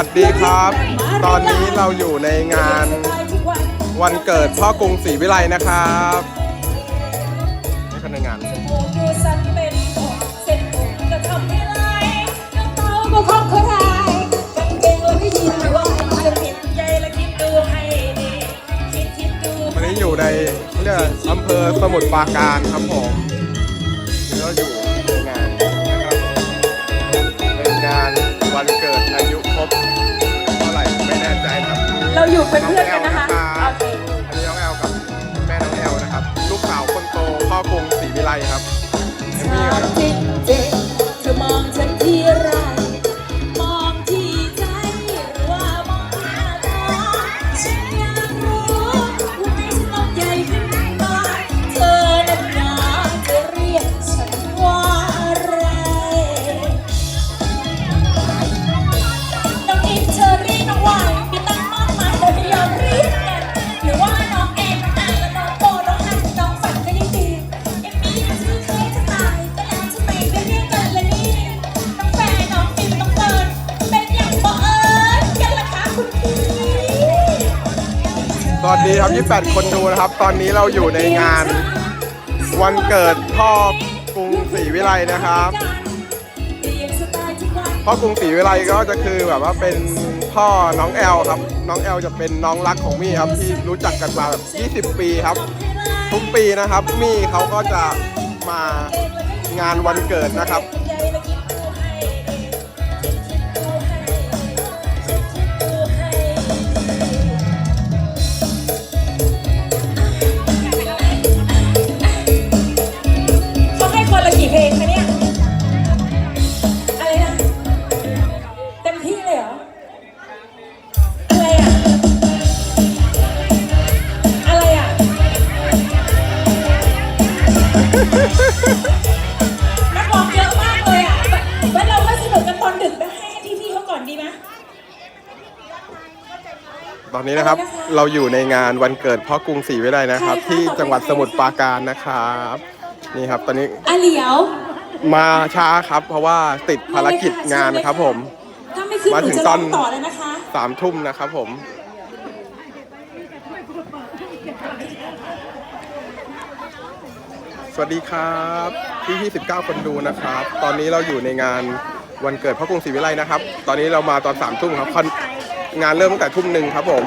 วัสดีครับ ตอนนี้เราอยู่ในงานวันเกิดพ่อกรุงศรีวิไลนะครับนี่คือในงานวันนี้อยู่ในเรียกอำเภอสมุทรปราการครับผม อยู่เป็นเพื่อนกันนะคะ สวัสดีครับ 28 คนดูนะครับ ตอนนี้เราอยู่ในงาน วันเกิดพ่อกรุงศรีวิไลนะครับเรียนสไตล์ทุกวันพ่อกรุงศรีวิไลก็จะคือแบบว่าเป็นพ่อน้องแอลครับ น้องแอลจะเป็นน้องรักของมี่ครับที่รู้จักกันมาแบบ 20 ปีครับ ทุกปีนะครับ มี่เขาก็จะมางานวันเกิดนะครับ ตอนนี้นะครับ เราอยู่ในงานวันเกิดพ่อกรุงศรีวิไลนะครับที่จังหวัดสมุทรปราการนะครับ นี่ครับ ตอนนี้อะเหลียวมาช้าครับ เพราะว่าติดภารกิจงานครับผม ถ้าไม่ขึ้นมาหถึนูงจะตร้ออน งต่อแล้วนะคะ สามทุ่มนะครับผม สวัสดีครับพี่พี่19คนดูนะครับ ตอนนี้เราอยู่ในงานวันเกิดพ่อกรุงศรีวิไลนะครับ ตอนนี้เรามาตอนสามทุ่มครับคอน งานเริ่มตั้งแต่ทุ่มหนึ่งครับผม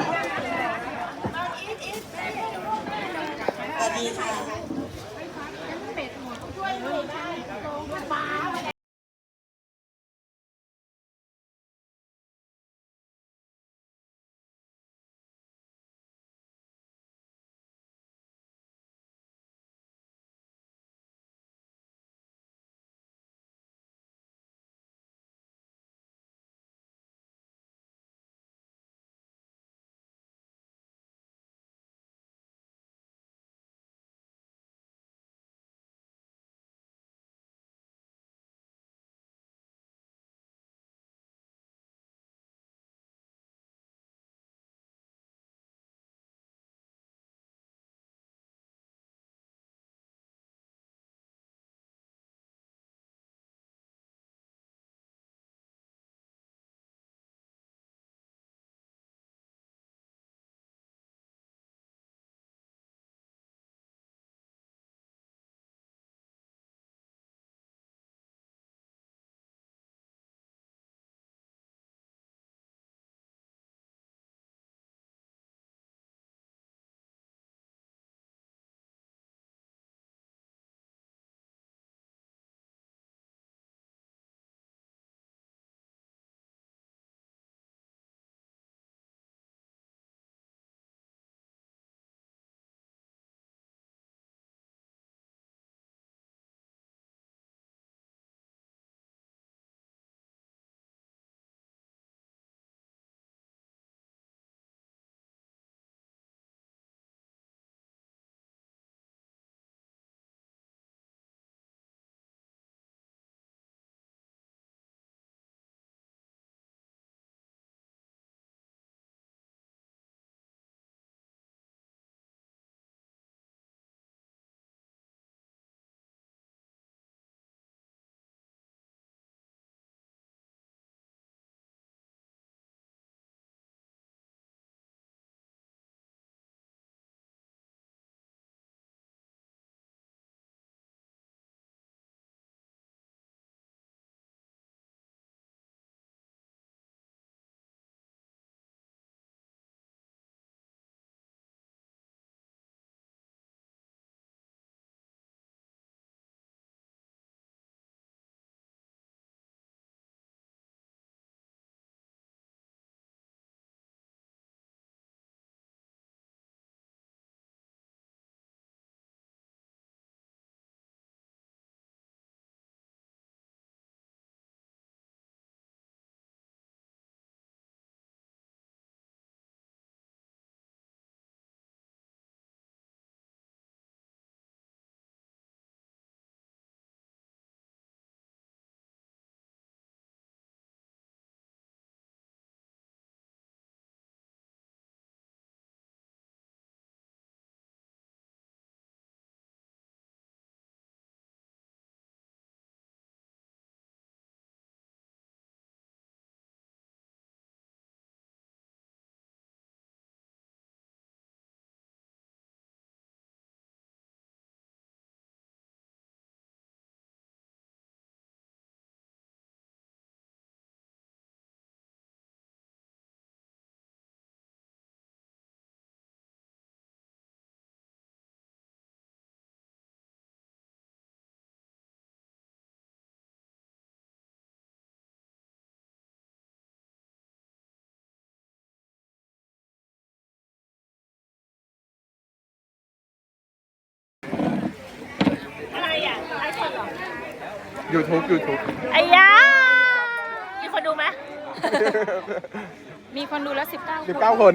YouTube YouTube ไอ้ยามีคนดูไหมมีคนดูแล้ว 19 19 คน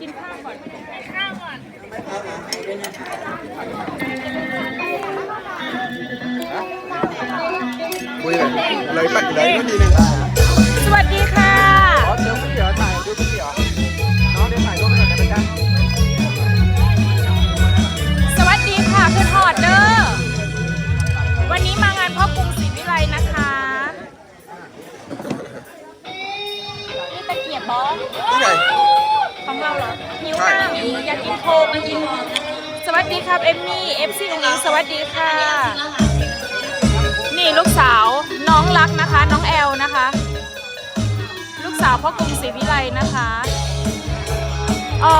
กินข้าวก่อนกินข้าวก่อนคุยเลยเลยไปเลยก็ทีหนึง เกียบบอสนี่ไงของเราเหรอหิวใช่น้ำอยากกินโค้กมากิน สวัสดีครับเอมมี่เอฟซีของอิงสวัสดีค่ะ นี่ลูกสาวน้องรักนะคะ น้องแอลนะคะ ลูกสาวพ่อกรุงศรีวิไลนะคะ อ๋อ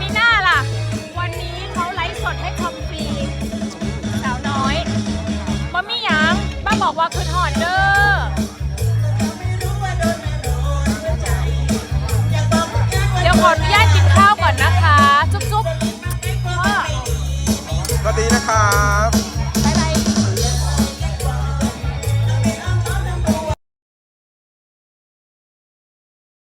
มีหน้าล่ะ วันนี้เขาไลฟ์สดให้คอมฟรี สาวน้อยบ่มีหยังบ้าบอกว่าคือทอดเด้อ